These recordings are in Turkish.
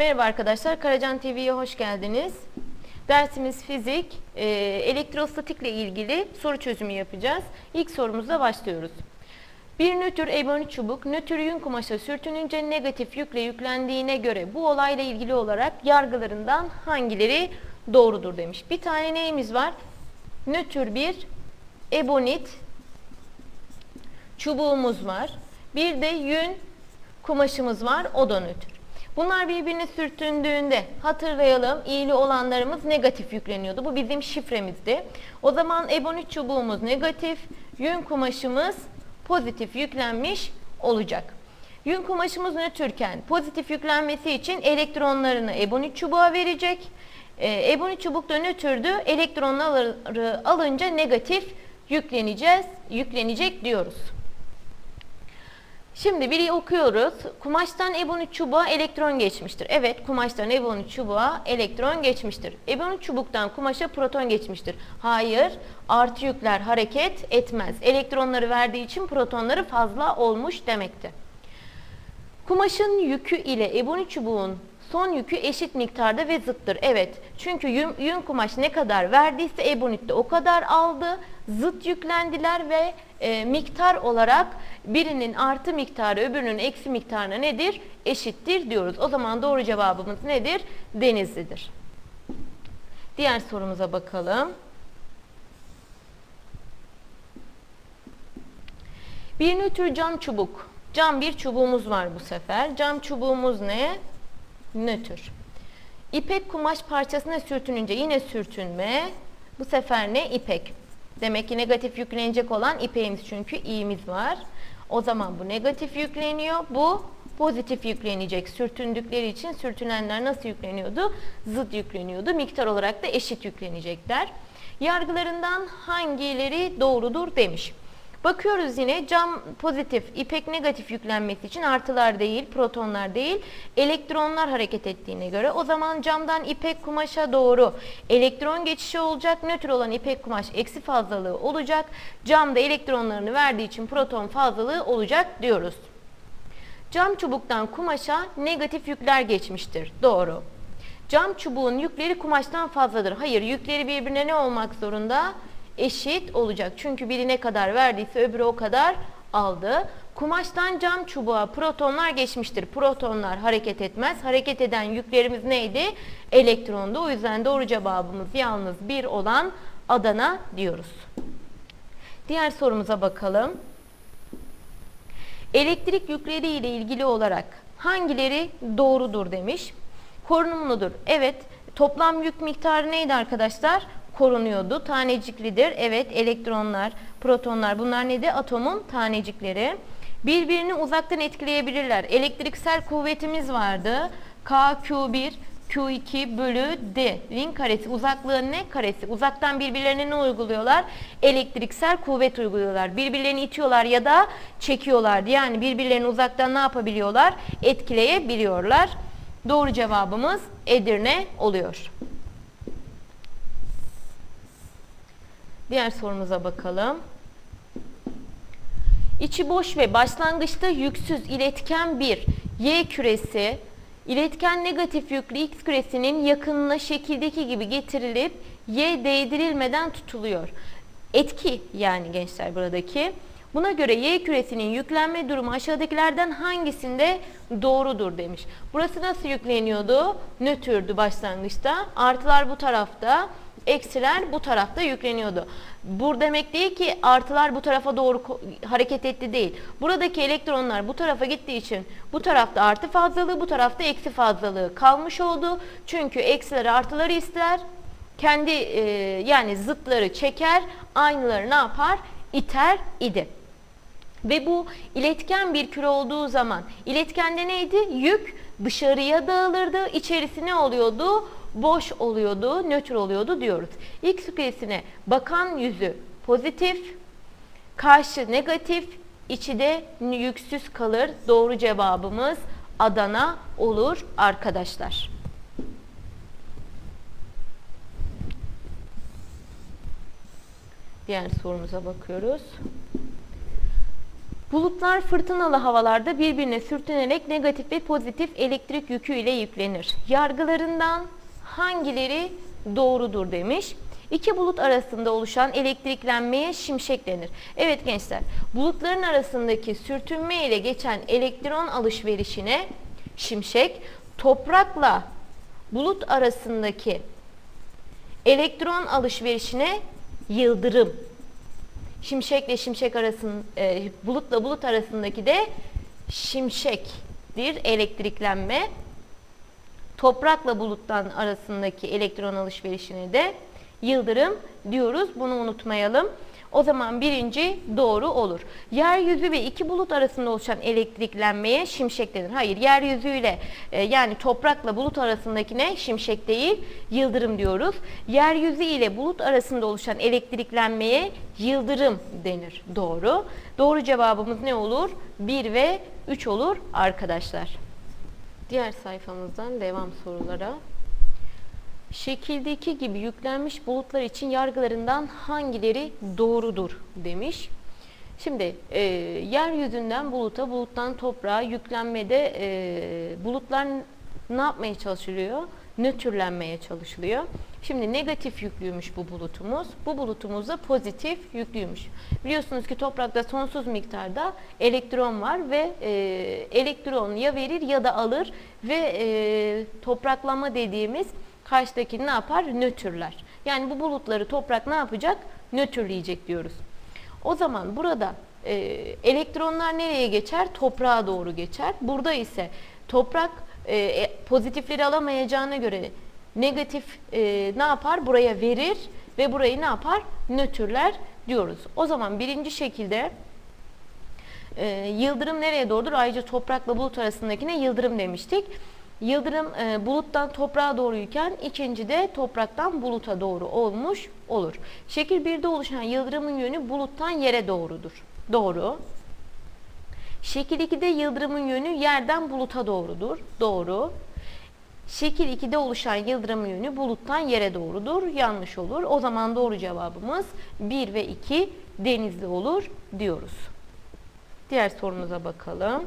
Merhaba arkadaşlar, Karacan TV'ye hoş geldiniz. Dersimiz fizik, e, elektrostatikle ilgili soru çözümü yapacağız. İlk sorumuzla başlıyoruz. Bir nötr ebonit çubuk nötr yün kumaşa sürtününce negatif yükle yüklendiğine göre bu olayla ilgili olarak yargılarından hangileri doğrudur demiş. Bir tane neyimiz var? Nötr bir ebonit çubuğumuz var. Bir de yün kumaşımız var. O da nötr. Bunlar birbirine sürtündüğünde hatırlayalım iyili olanlarımız negatif yükleniyordu. Bu bizim şifremizdi. O zaman ebonit çubuğumuz negatif, yün kumaşımız pozitif yüklenmiş olacak. Yün kumaşımız nötrken pozitif yüklenmesi için elektronlarını ebonit çubuğa verecek. E, ebonit çubuk da nötrdü. Elektronları alınca negatif yükleneceğiz, yüklenecek diyoruz. Şimdi biri okuyoruz. Kumaştan ebonit çubuğa elektron geçmiştir. Evet, kumaştan ebonit çubuğa elektron geçmiştir. Ebonit çubuktan kumaşa proton geçmiştir. Hayır, artı yükler hareket etmez. Elektronları verdiği için protonları fazla olmuş demekti. Kumaşın yükü ile ebonit çubuğun son yükü eşit miktarda ve zıttır. Evet, çünkü yün, yün kumaş ne kadar verdiyse ebonit de o kadar aldı. Zıt yüklendiler ve e, miktar olarak birinin artı miktarı öbürünün eksi miktarına nedir? Eşittir diyoruz. O zaman doğru cevabımız nedir? Denizlidir. Diğer sorumuza bakalım. Bir nötr cam çubuk. Cam bir çubuğumuz var bu sefer. Cam çubuğumuz ne? Nötr. İpek kumaş parçasına sürtününce yine sürtünme. Bu sefer ne? İpek. Demek ki negatif yüklenecek olan ipeğimiz çünkü i'miz var. O zaman bu negatif yükleniyor. Bu pozitif yüklenecek. Sürtündükleri için sürtünenler nasıl yükleniyordu? Zıt yükleniyordu. Miktar olarak da eşit yüklenecekler. Yargılarından hangileri doğrudur demiş. Bakıyoruz yine cam pozitif, ipek negatif yüklenmesi için artılar değil, protonlar değil, elektronlar hareket ettiğine göre o zaman camdan ipek kumaşa doğru elektron geçişi olacak. Nötr olan ipek kumaş eksi fazlalığı olacak. Camda elektronlarını verdiği için proton fazlalığı olacak diyoruz. Cam çubuktan kumaşa negatif yükler geçmiştir. Doğru. Cam çubuğun yükleri kumaştan fazladır. Hayır, yükleri birbirine ne olmak zorunda? Eşit olacak. Çünkü biri ne kadar verdiyse öbürü o kadar aldı. Kumaştan cam çubuğa protonlar geçmiştir. Protonlar hareket etmez. Hareket eden yüklerimiz neydi? Elektrondu. O yüzden doğru cevabımız yalnız bir olan Adana diyoruz. Diğer sorumuza bakalım. Elektrik yükleri ile ilgili olarak hangileri doğrudur demiş. Korunumludur. Evet. Toplam yük miktarı neydi arkadaşlar? Korunuyordu. Taneciklidir. Evet elektronlar, protonlar bunlar neydi? Atomun tanecikleri. Birbirini uzaktan etkileyebilirler. Elektriksel kuvvetimiz vardı. K, Q1, Q2 bölü D. Ring karesi. Uzaklığı ne karesi? Uzaktan birbirlerine ne uyguluyorlar? Elektriksel kuvvet uyguluyorlar. Birbirlerini itiyorlar ya da çekiyorlar. Yani birbirlerini uzaktan ne yapabiliyorlar? Etkileyebiliyorlar. Doğru cevabımız Edirne oluyor. Diğer sorumuza bakalım. İçi boş ve başlangıçta yüksüz iletken bir Y küresi iletken negatif yüklü X küresinin yakınına şekildeki gibi getirilip Y değdirilmeden tutuluyor. Etki yani gençler buradaki. Buna göre Y küresinin yüklenme durumu aşağıdakilerden hangisinde doğrudur demiş. Burası nasıl yükleniyordu? Nötrdü başlangıçta. Artılar bu tarafta eksiler bu tarafta yükleniyordu. Bu demek değil ki artılar bu tarafa doğru hareket etti değil. Buradaki elektronlar bu tarafa gittiği için bu tarafta artı fazlalığı bu tarafta eksi fazlalığı kalmış oldu. Çünkü eksileri artıları ister. Kendi e, yani zıtları çeker aynıları ne yapar? İter idi. Ve bu iletken bir küre olduğu zaman iletkende neydi? Yük dışarıya dağılırdı. İçerisi ne oluyordu? Boş oluyordu, nötr oluyordu diyoruz. X küresine bakan yüzü pozitif, karşı negatif, içi de yüksüz kalır. Doğru cevabımız Adana olur arkadaşlar. Diğer sorumuza bakıyoruz. Bulutlar fırtınalı havalarda birbirine sürtünerek negatif ve pozitif elektrik yükü ile yüklenir. Yargılarından hangileri doğrudur demiş. İki bulut arasında oluşan elektriklenmeye şimşek denir. Evet gençler, bulutların arasındaki sürtünme ile geçen elektron alışverişine şimşek, toprakla bulut arasındaki elektron alışverişine yıldırım. Şimşekle şimşek arasın, e, bulutla bulut arasındaki de şimşektir elektriklenme. Toprakla buluttan arasındaki elektron alışverişine de yıldırım diyoruz. Bunu unutmayalım. O zaman birinci doğru olur. Yeryüzü ve iki bulut arasında oluşan elektriklenmeye şimşek denir. Hayır, yeryüzüyle e, yani toprakla bulut arasındakine şimşek değil, yıldırım diyoruz. Yeryüzü ile bulut arasında oluşan elektriklenmeye yıldırım denir. Doğru. Doğru cevabımız ne olur? 1 ve 3 olur arkadaşlar. Diğer sayfamızdan devam sorulara. Şekildeki gibi yüklenmiş bulutlar için yargılarından hangileri doğrudur demiş. Şimdi e, yeryüzünden buluta, buluttan toprağa yüklenmede e, bulutlar ne yapmaya çalışılıyor? Nötrlenmeye çalışılıyor. Şimdi negatif yüklüymüş bu bulutumuz. Bu bulutumuz da pozitif yüklüymüş. Biliyorsunuz ki toprakta sonsuz miktarda elektron var ve e, elektron ya verir ya da alır ve e, topraklanma dediğimiz karşıdakini ne yapar? Nötrler. Yani bu bulutları toprak ne yapacak? Nötrleyecek diyoruz. O zaman burada e, elektronlar nereye geçer? Toprağa doğru geçer. Burada ise toprak e, pozitifleri alamayacağına göre negatif e, ne yapar? Buraya verir ve burayı ne yapar? Nötrler diyoruz. O zaman birinci şekilde e, yıldırım nereye doğrudur? Ayrıca toprakla bulut arasındakine yıldırım demiştik. Yıldırım e, buluttan toprağa doğruyken ikinci de topraktan buluta doğru olmuş olur. Şekil 1'de oluşan yıldırımın yönü buluttan yere doğrudur. Doğru. Şekil 2'de yıldırımın yönü yerden buluta doğrudur. Doğru. Şekil 2'de oluşan yıldırımın yönü buluttan yere doğrudur. Yanlış olur. O zaman doğru cevabımız 1 ve 2 denizli olur diyoruz. Diğer sorumuza bakalım.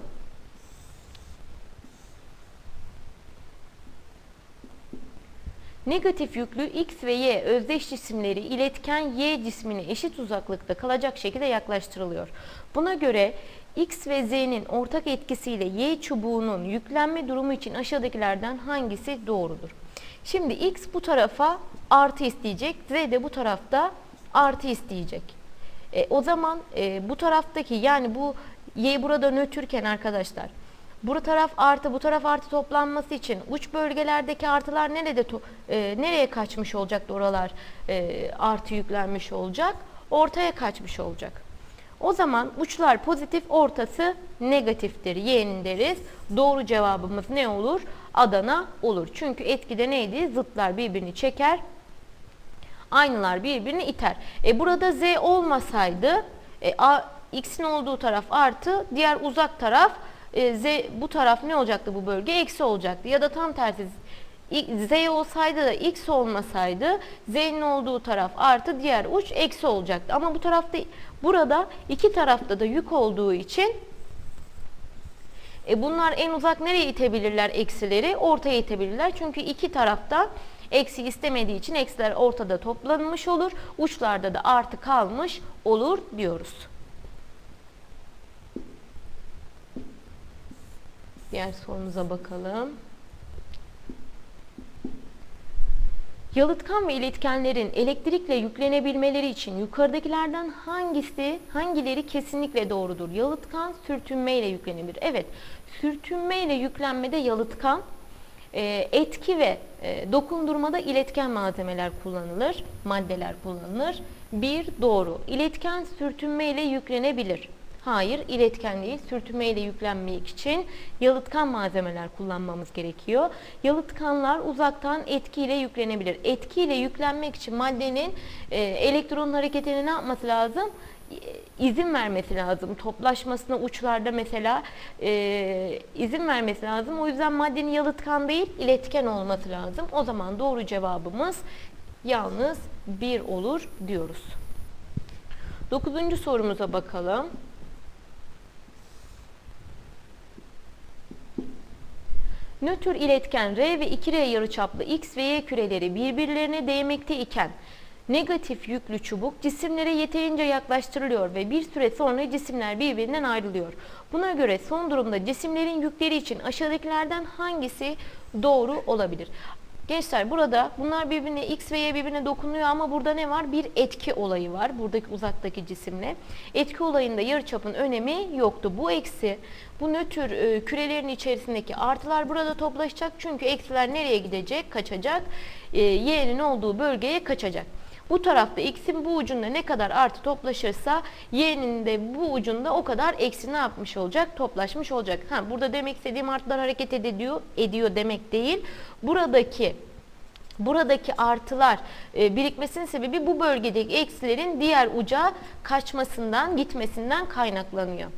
Negatif yüklü X ve Y özdeş cisimleri iletken Y cismine eşit uzaklıkta kalacak şekilde yaklaştırılıyor. Buna göre X ve Z'nin ortak etkisiyle Y çubuğunun yüklenme durumu için aşağıdakilerden hangisi doğrudur? Şimdi X bu tarafa artı isteyecek, Z de bu tarafta artı isteyecek. E, o zaman e, bu taraftaki yani bu Y burada nötrken arkadaşlar bu taraf artı bu taraf artı toplanması için uç bölgelerdeki artılar nerede e, nereye kaçmış olacak oralar e, artı yüklenmiş olacak ortaya kaçmış olacak. O zaman uçlar pozitif ortası negatiftir. Y'nin deriz. Doğru cevabımız ne olur? Adana olur. Çünkü etkide neydi? Zıtlar birbirini çeker. Aynılar birbirini iter. E burada Z olmasaydı e, X'in olduğu taraf artı diğer uzak taraf e, Z bu taraf ne olacaktı bu bölge? Eksi olacaktı. Ya da tam tersi Z olsaydı da X olmasaydı Z'nin olduğu taraf artı diğer uç eksi olacaktı. Ama bu tarafta burada iki tarafta da yük olduğu için e bunlar en uzak nereye itebilirler eksileri? Ortaya itebilirler. Çünkü iki tarafta eksi istemediği için eksiler ortada toplanmış olur. Uçlarda da artı kalmış olur diyoruz. Diğer sorumuza bakalım. Yalıtkan ve iletkenlerin elektrikle yüklenebilmeleri için yukarıdakilerden hangisi, hangileri kesinlikle doğrudur? Yalıtkan sürtünmeyle yüklenebilir. Evet, sürtünmeyle yüklenmede yalıtkan, e, etki ve e, dokundurmada iletken malzemeler kullanılır, maddeler kullanılır. Bir doğru. İletken sürtünmeyle yüklenebilir. Hayır, iletken değil. Sürtünmeyle yüklenmek için yalıtkan malzemeler kullanmamız gerekiyor. Yalıtkanlar uzaktan etkiyle yüklenebilir. Etkiyle yüklenmek için maddenin e, elektron hareketine ne yapması lazım? E, izin vermesi lazım. Toplaşmasına uçlarda mesela e, izin vermesi lazım. O yüzden maddenin yalıtkan değil, iletken olması lazım. O zaman doğru cevabımız yalnız bir olur diyoruz. Dokuzuncu sorumuza bakalım. Nötr iletken R ve 2R yarıçaplı X ve Y küreleri birbirlerine değmekte iken negatif yüklü çubuk cisimlere yeterince yaklaştırılıyor ve bir süre sonra cisimler birbirinden ayrılıyor. Buna göre son durumda cisimlerin yükleri için aşağıdakilerden hangisi doğru olabilir? Gençler burada bunlar birbirine X ve Y birbirine dokunuyor ama burada ne var? Bir etki olayı var. Buradaki uzaktaki cisimle. Etki olayında yarıçapın önemi yoktu. Bu eksi bu nötr e, kürelerin içerisindeki artılar burada toplaşacak. Çünkü eksiler nereye gidecek? Kaçacak. E, Y'nin olduğu bölgeye kaçacak. Bu tarafta x'in bu ucunda ne kadar artı toplaşırsa y'nin de bu ucunda o kadar eksi ne yapmış olacak? Toplaşmış olacak. Ha, burada demek istediğim artılar hareket ediyor, ediyor demek değil. Buradaki Buradaki artılar e, birikmesinin sebebi bu bölgedeki eksilerin diğer uca kaçmasından, gitmesinden kaynaklanıyor.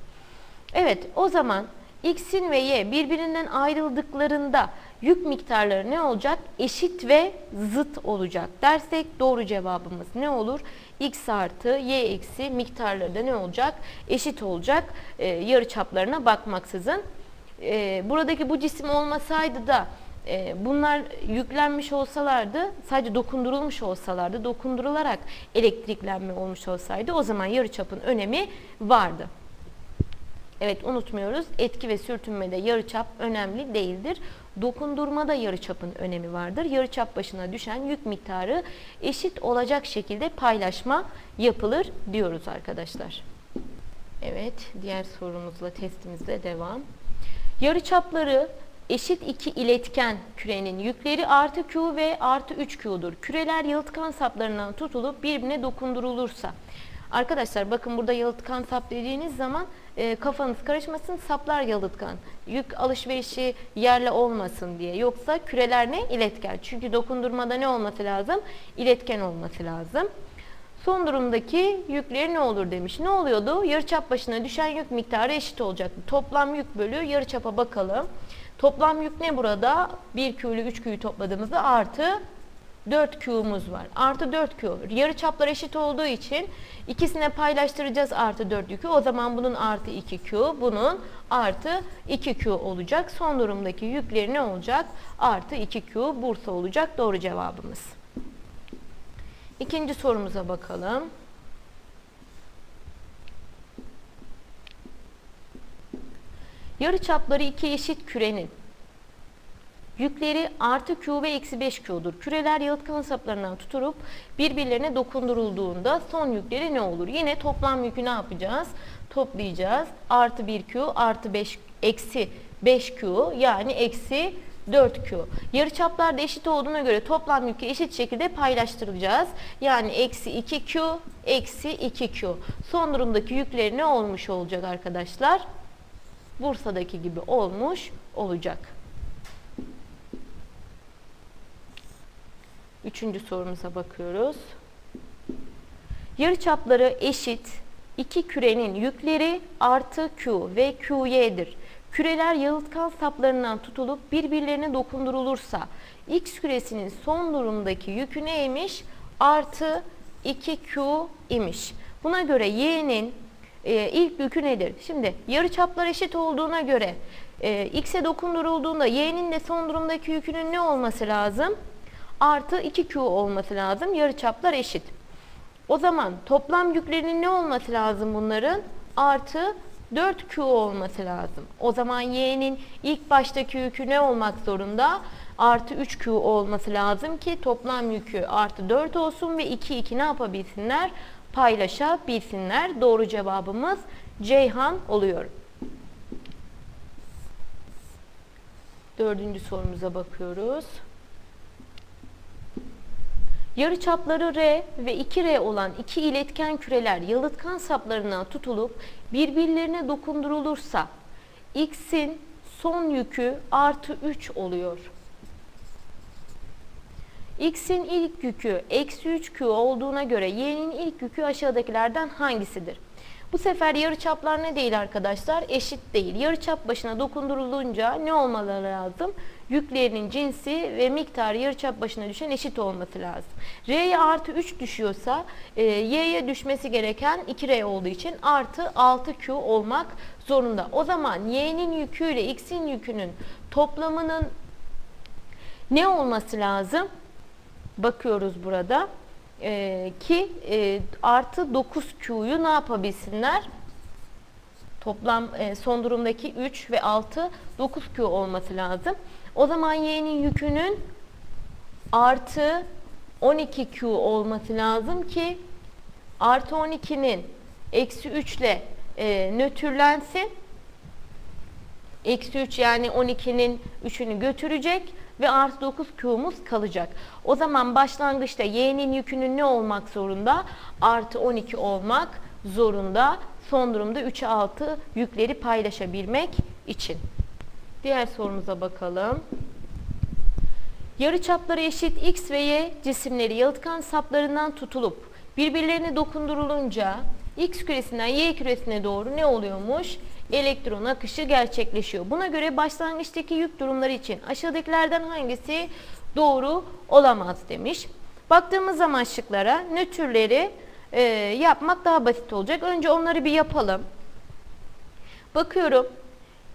Evet, o zaman x'in ve y birbirinden ayrıldıklarında yük miktarları ne olacak? Eşit ve zıt olacak dersek doğru cevabımız ne olur? x artı y eksi miktarları da ne olacak? Eşit olacak e, yarı çaplarına bakmaksızın. E, buradaki bu cisim olmasaydı da e, bunlar yüklenmiş olsalardı, sadece dokundurulmuş olsalardı, dokundurularak elektriklenme olmuş olsaydı o zaman yarıçapın önemi vardı. Evet unutmuyoruz. Etki ve sürtünmede yarıçap önemli değildir. Dokundurmada yarıçapın önemi vardır. Yarıçap başına düşen yük miktarı eşit olacak şekilde paylaşma yapılır diyoruz arkadaşlar. Evet, diğer sorumuzla testimizde devam. Yarıçapları eşit iki iletken kürenin yükleri artı Q ve artı 3Q'dur. Küreler yalıtkan saplarından tutulup birbirine dokundurulursa. Arkadaşlar bakın burada yalıtkan sap dediğiniz zaman e, kafanız karışmasın saplar yalıtkan. Yük alışverişi yerle olmasın diye. Yoksa küreler ne? İletken. Çünkü dokundurmada ne olması lazım? İletken olması lazım. Son durumdaki yükleri ne olur demiş. Ne oluyordu? Yarıçap başına düşen yük miktarı eşit olacaktı. Toplam yük bölü yarıçapa bakalım. Toplam yük ne burada? 1 Q'lü 3 Q'yu topladığımızda artı 4 Q'muz var. Artı 4 Q. Yarı çaplar eşit olduğu için ikisine paylaştıracağız artı 4 yükü. O zaman bunun artı 2 Q, bunun artı 2 Q olacak. Son durumdaki yükleri ne olacak? Artı 2 Q Bursa olacak. Doğru cevabımız. İkinci sorumuza bakalım. Yarı çapları iki eşit kürenin Yükleri artı Q ve eksi 5 Q'dur. Küreler yalıtkan saplarından tutulup birbirlerine dokundurulduğunda son yükleri ne olur? Yine toplam yükü ne yapacağız? Toplayacağız. Artı 1 Q artı 5 eksi 5 Q yani eksi 4Q. Yarıçaplar da eşit olduğuna göre toplam yükü eşit şekilde paylaştıracağız. Yani eksi 2Q eksi 2Q. Son durumdaki yükleri ne olmuş olacak arkadaşlar? Bursa'daki gibi olmuş olacak. Üçüncü sorumuza bakıyoruz. Yarıçapları eşit iki kürenin yükleri artı Q ve QY'dir. Küreler yalıtkan saplarından tutulup birbirlerine dokundurulursa X küresinin son durumdaki yükü neymiş? Artı 2Q imiş. Buna göre Y'nin e, ilk yükü nedir? Şimdi yarıçaplar eşit olduğuna göre e, X'e dokundurulduğunda Y'nin de son durumdaki yükünün ne olması lazım? Artı 2Q olması lazım. Yarıçaplar eşit. O zaman toplam yüklerinin ne olması lazım bunların? Artı 4Q olması lazım. O zaman Y'nin ilk baştaki yükü ne olmak zorunda? Artı 3Q olması lazım ki toplam yükü artı 4 olsun ve 2 2 ne yapabilsinler? Paylaşabilsinler. Doğru cevabımız Ceyhan oluyor. Dördüncü sorumuza bakıyoruz. Yarıçapları R ve 2R olan iki iletken küreler yalıtkan saplarına tutulup birbirlerine dokundurulursa X'in son yükü artı 3 oluyor. X'in ilk yükü eksi 3Q olduğuna göre Y'nin ilk yükü aşağıdakilerden hangisidir? Bu sefer yarıçaplar ne değil arkadaşlar? Eşit değil. Yarıçap başına dokundurulunca ne olmaları lazım? Yüklerinin cinsi ve miktarı yarıçap başına düşen eşit olması lazım. R'ye artı 3 düşüyorsa e, Y'ye düşmesi gereken 2R olduğu için artı 6Q olmak zorunda. O zaman Y'nin yüküyle X'in yükünün toplamının ne olması lazım? Bakıyoruz burada. Ee, ki e, artı 9Q'yu ne yapabilsinler? Toplam e, son durumdaki 3 ve 6 9Q olması lazım. O zaman Y'nin yükünün artı 12Q olması lazım ki artı 12'nin eksi 3 ile e, nötrlensin. Eksi 3 yani 12'nin 3'ünü götürecek ve artı 9 Q'muz kalacak. O zaman başlangıçta Y'nin yükünün ne olmak zorunda? Artı 12 olmak zorunda. Son durumda 3'e 6 yükleri paylaşabilmek için. Diğer sorumuza bakalım. Yarıçapları eşit X ve Y cisimleri yalıtkan saplarından tutulup birbirlerine dokundurulunca X küresinden Y küresine doğru ne oluyormuş? Elektron akışı gerçekleşiyor. Buna göre başlangıçtaki yük durumları için aşağıdakilerden hangisi doğru olamaz demiş. Baktığımız zaman şıklara nötrleri e, yapmak daha basit olacak. Önce onları bir yapalım. Bakıyorum.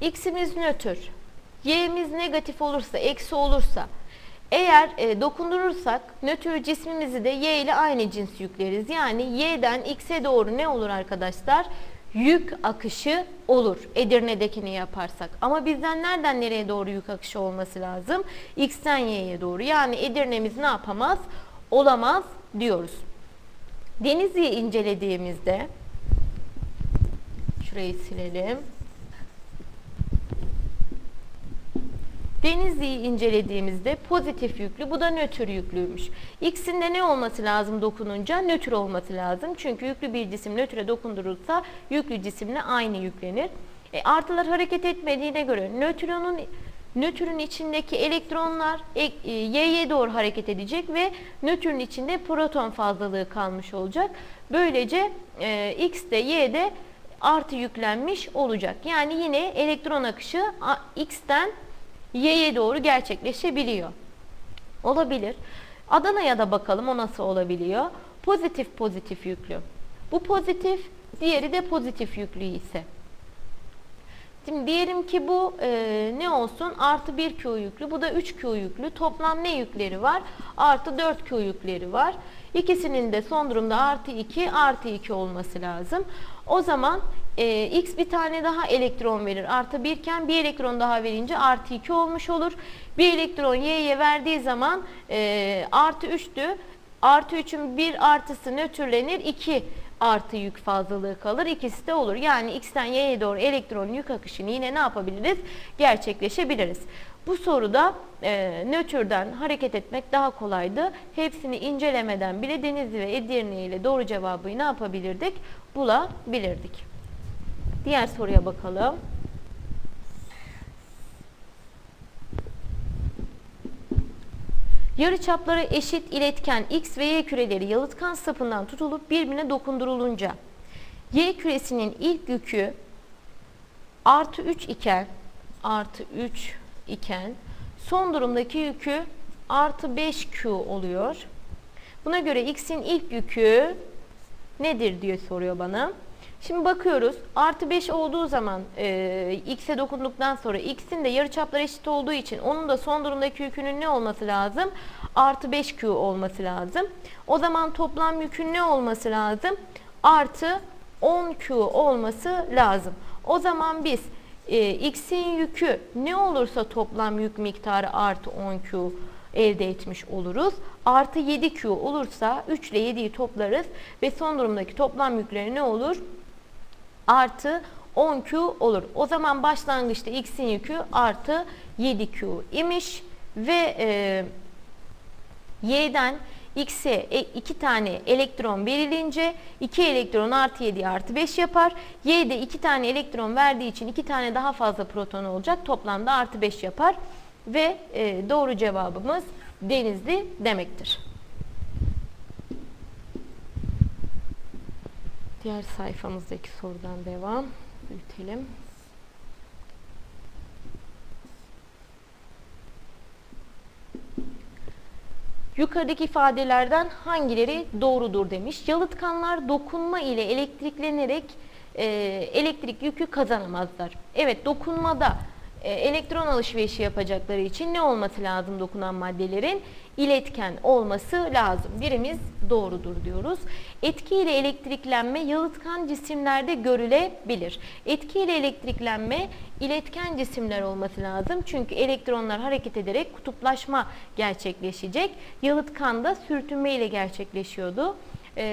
X'imiz nötr. Y'miz negatif olursa, eksi olursa eğer e, dokundurursak nötr cismimizi de Y ile aynı cins yükleriz. Yani Y'den X'e doğru ne olur arkadaşlar? Yük akışı olur. Edirne'dekini yaparsak. Ama bizden nereden nereye doğru yük akışı olması lazım? X'ten Y'ye doğru. Yani Edirne'miz ne yapamaz? Olamaz diyoruz. Denizli'yi incelediğimizde şurayı silelim. Denizli'yi incelediğimizde pozitif yüklü, bu da nötr yüklüymüş. X'in de ne olması lazım dokununca? Nötr olması lazım. Çünkü yüklü bir cisim nötre dokundurulsa yüklü cisimle aynı yüklenir. E, artılar hareket etmediğine göre nötronun nötrün içindeki elektronlar e, e, Y'ye doğru hareket edecek ve nötrün içinde proton fazlalığı kalmış olacak. Böylece e, X de Y de artı yüklenmiş olacak. Yani yine elektron akışı X'ten Y'ye doğru gerçekleşebiliyor. Olabilir. Adana'ya da bakalım o nasıl olabiliyor. Pozitif pozitif yüklü. Bu pozitif, diğeri de pozitif yüklü ise. Şimdi diyelim ki bu e, ne olsun? Artı 1 Q yüklü. Bu da 3 Q yüklü. Toplam ne yükleri var? Artı 4 Q yükleri var. İkisinin de son durumda artı 2 artı 2 olması lazım. O zaman e, X bir tane daha elektron verir. Artı 1 iken bir elektron daha verince artı 2 olmuş olur. Bir elektron Y'ye verdiği zaman e, artı 3'tü. Artı 3'ün bir artısı nötrlenir. 2 artı yük fazlalığı kalır. İkisi de olur. Yani X'ten Y'ye doğru elektron yük akışını yine ne yapabiliriz? Gerçekleşebiliriz. Bu soruda e, nötrden hareket etmek daha kolaydı. Hepsini incelemeden bile Denizli ve Edirne ile doğru cevabı ne yapabilirdik? Bulabilirdik. Diğer soruya bakalım. Yarıçapları eşit iletken X ve Y küreleri yalıtkan sapından tutulup birbirine dokundurulunca Y küresinin ilk yükü artı 3 iken artı 3 iken son durumdaki yükü artı 5Q oluyor. Buna göre X'in ilk yükü nedir diye soruyor bana. Şimdi bakıyoruz. Artı 5 olduğu zaman e, x'e dokunduktan sonra x'in de yarıçapları eşit olduğu için onun da son durumdaki yükünün ne olması lazım? Artı 5q olması lazım. O zaman toplam yükün ne olması lazım? Artı 10q olması lazım. O zaman biz e, x'in yükü ne olursa toplam yük miktarı artı 10q elde etmiş oluruz. Artı 7q olursa 3 ile 7'yi toplarız ve son durumdaki toplam yükleri ne olur? Artı 10Q olur. O zaman başlangıçta X'in yükü artı 7Q imiş ve e, Y'den X'e e, iki tane elektron verilince 2 elektron artı 7 artı 5 yapar. Y'de iki tane elektron verdiği için iki tane daha fazla proton olacak. Toplamda artı 5 yapar. Ve e, doğru cevabımız denizli demektir. Diğer sayfamızdaki sorudan devam. Büyütelim. Yukarıdaki ifadelerden hangileri doğrudur demiş. Yalıtkanlar dokunma ile elektriklenerek e, elektrik yükü kazanamazlar. Evet dokunmada elektron alışverişi yapacakları için ne olması lazım dokunan maddelerin? İletken olması lazım. Birimiz doğrudur diyoruz. Etki ile elektriklenme yalıtkan cisimlerde görülebilir. Etki ile elektriklenme iletken cisimler olması lazım. Çünkü elektronlar hareket ederek kutuplaşma gerçekleşecek. Yalıtkanda sürtünme ile gerçekleşiyordu. Ee,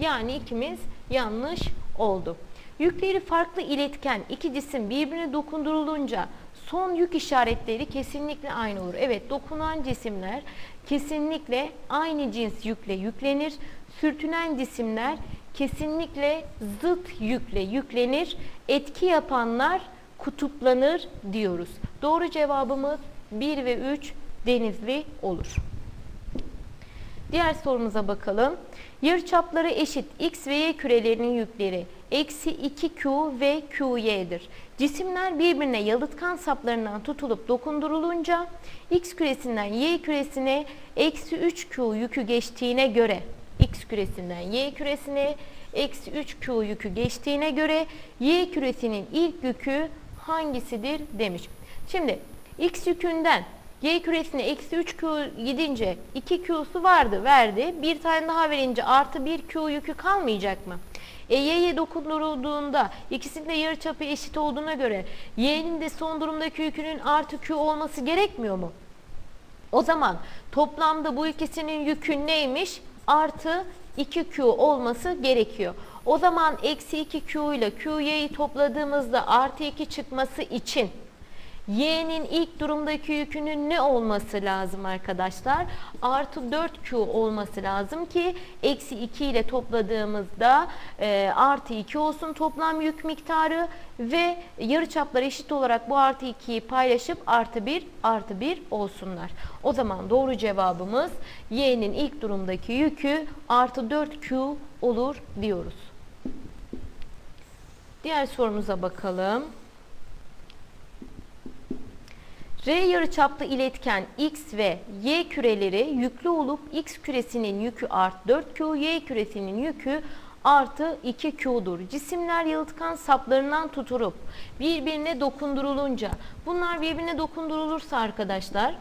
yani ikimiz yanlış oldu. Yükleri farklı iletken iki cisim birbirine dokundurulunca son yük işaretleri kesinlikle aynı olur. Evet dokunan cisimler kesinlikle aynı cins yükle yüklenir. Sürtünen cisimler kesinlikle zıt yükle yüklenir. Etki yapanlar kutuplanır diyoruz. Doğru cevabımız 1 ve 3 denizli olur. Diğer sorumuza bakalım. Yarıçapları eşit x ve y kürelerinin yükleri eksi 2q ve qy'dir. Cisimler birbirine yalıtkan saplarından tutulup dokundurulunca x küresinden y küresine eksi 3q yükü geçtiğine göre x küresinden y küresine eksi 3q yükü geçtiğine göre y küresinin ilk yükü hangisidir demiş. Şimdi x yükünden Y küresine eksi 3Q gidince 2Q'su vardı verdi. Bir tane daha verince artı 1Q yükü kalmayacak mı? E, Y'ye dokundurulduğunda ikisinin de yarıçapı eşit olduğuna göre Y'nin de son durumdaki yükünün artı Q olması gerekmiyor mu? O zaman toplamda bu ikisinin yükü neymiş? Artı 2Q olması gerekiyor. O zaman eksi 2Q ile QY'yi topladığımızda artı 2 çıkması için Y'nin ilk durumdaki yükünün ne olması lazım arkadaşlar? Artı 4Q olması lazım ki eksi 2 ile topladığımızda e, artı 2 olsun toplam yük miktarı ve yarıçaplar eşit olarak bu artı 2'yi paylaşıp artı 1 artı 1 olsunlar. O zaman doğru cevabımız Y'nin ilk durumdaki yükü artı 4Q olur diyoruz. Diğer sorumuza bakalım. R yarıçaplı iletken X ve Y küreleri yüklü olup X küresinin yükü artı 4Q, Y küresinin yükü artı 2Q'dur. Cisimler yalıtkan saplarından tutulup birbirine dokundurulunca, bunlar birbirine dokundurulursa arkadaşlar,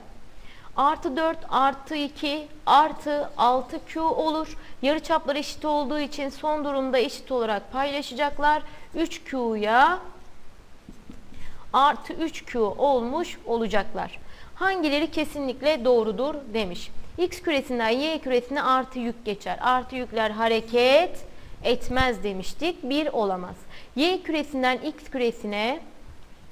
artı 4 artı 2 artı 6Q olur. Yarıçaplar eşit olduğu için son durumda eşit olarak paylaşacaklar. 3Q'ya artı 3Q olmuş olacaklar. Hangileri kesinlikle doğrudur demiş. X küresinden Y küresine artı yük geçer. Artı yükler hareket etmez demiştik. Bir olamaz. Y küresinden X küresine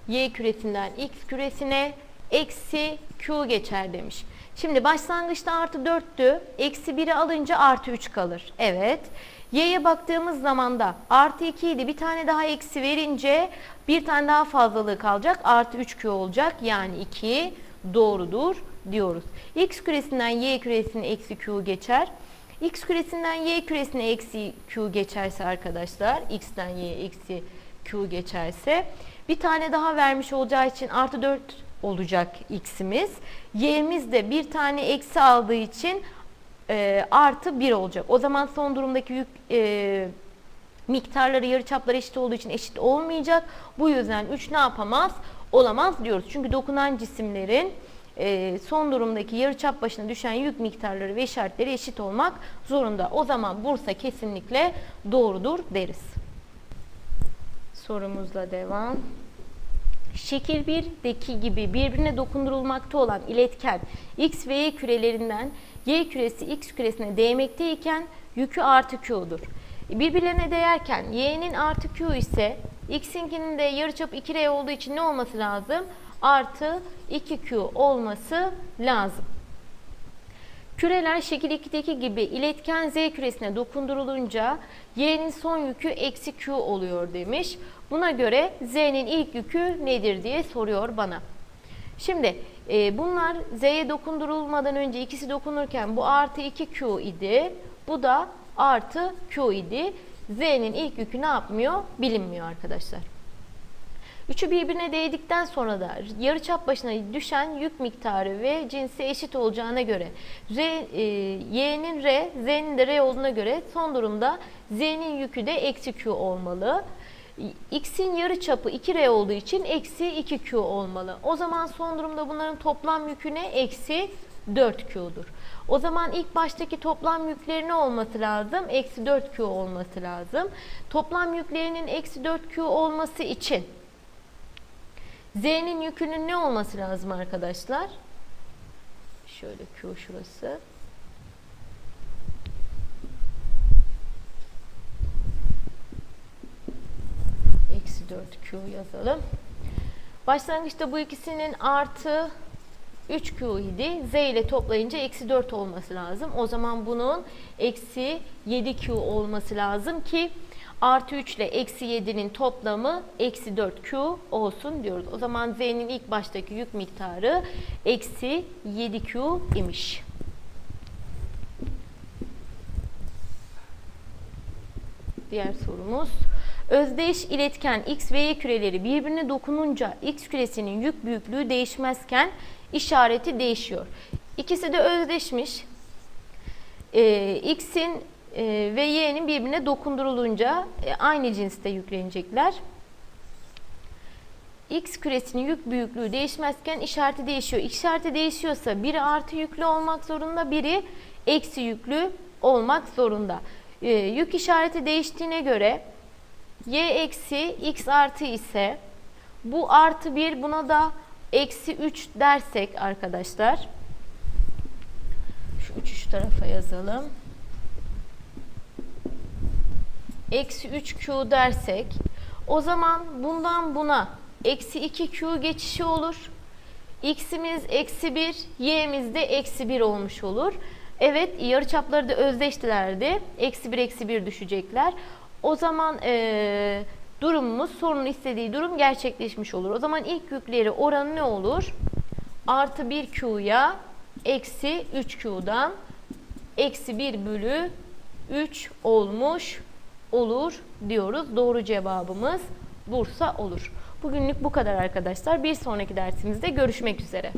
Y küresinden X küresine eksi Q geçer demiş. Şimdi başlangıçta artı 4'tü. Eksi 1'i alınca artı 3 kalır. Evet. Y'ye baktığımız zaman da artı 2 idi. Bir tane daha eksi verince bir tane daha fazlalığı kalacak. Artı 3Q olacak. Yani 2 doğrudur diyoruz. X küresinden Y küresine eksi Q geçer. X küresinden Y küresine eksi Q geçerse arkadaşlar X'ten Y eksi Q geçerse bir tane daha vermiş olacağı için artı 4 olacak X'imiz. Y'miz de bir tane eksi aldığı için e, artı 1 olacak. O zaman son durumdaki yük e, miktarları yarıçapları eşit olduğu için eşit olmayacak. Bu yüzden 3 ne yapamaz? Olamaz diyoruz. Çünkü dokunan cisimlerin e, son durumdaki yarıçap başına düşen yük miktarları ve işaretleri eşit olmak zorunda. O zaman Bursa kesinlikle doğrudur deriz. Sorumuzla devam. Şekil 1'deki gibi birbirine dokundurulmakta olan iletken X ve Y kürelerinden Y küresi X küresine değmekteyken yükü artı Q'dur. Birbirlerine değerken Y'nin artı Q ise X'inkinin de yarıçap 2R olduğu için ne olması lazım? Artı 2Q olması lazım. Küreler şekil 2'deki gibi iletken Z küresine dokundurulunca Y'nin son yükü eksi Q oluyor demiş. Buna göre Z'nin ilk yükü nedir diye soruyor bana. Şimdi e, bunlar Z'ye dokundurulmadan önce ikisi dokunurken bu artı 2Q idi. Bu da artı Q idi. Z'nin ilk yükü ne yapmıyor? Bilinmiyor arkadaşlar. Üçü birbirine değdikten sonra da yarıçap başına düşen yük miktarı ve cinsi eşit olacağına göre Z, e, Y'nin R, Z'nin de R olduğuna göre son durumda Z'nin yükü de eksi Q olmalı. X'in yarıçapı 2R olduğu için eksi 2Q olmalı. O zaman son durumda bunların toplam yükü ne? Eksi 4Q'dur. O zaman ilk baştaki toplam yükleri ne olması lazım? Eksi 4Q olması lazım. Toplam yüklerinin eksi 4Q olması için Z'nin yükünün ne olması lazım arkadaşlar? Şöyle Q şurası. Eksi 4Q yazalım. Başlangıçta bu ikisinin artı 3Q idi. Z ile toplayınca eksi 4 olması lazım. O zaman bunun eksi 7Q olması lazım ki artı 3 ile eksi 7'nin toplamı eksi 4Q olsun diyoruz. O zaman Z'nin ilk baştaki yük miktarı eksi 7Q imiş. Diğer sorumuz. Özdeş iletken X ve Y küreleri birbirine dokununca X küresinin yük büyüklüğü değişmezken işareti değişiyor. İkisi de özdeşmiş. Ee, X'in e, ve Y'nin birbirine dokundurulunca e, aynı cinste yüklenecekler. X küresinin yük büyüklüğü değişmezken işareti değişiyor. İşareti değişiyorsa biri artı yüklü olmak zorunda, biri eksi yüklü olmak zorunda. Ee, yük işareti değiştiğine göre y eksi x artı ise bu artı 1 buna da eksi 3 dersek arkadaşlar şu 3'ü şu tarafa yazalım. Eksi 3q dersek o zaman bundan buna eksi 2q geçişi olur. X'imiz eksi 1 y'miz de eksi 1 olmuş olur. Evet yarıçapları da özdeştilerdi eksi 1 eksi 1 düşecekler o zaman e, durumumuz sorunun istediği durum gerçekleşmiş olur. O zaman ilk yükleri oranı ne olur? Artı 1Q'ya eksi 3Q'dan eksi 1 bölü 3 olmuş olur diyoruz. Doğru cevabımız Bursa olur. Bugünlük bu kadar arkadaşlar. Bir sonraki dersimizde görüşmek üzere.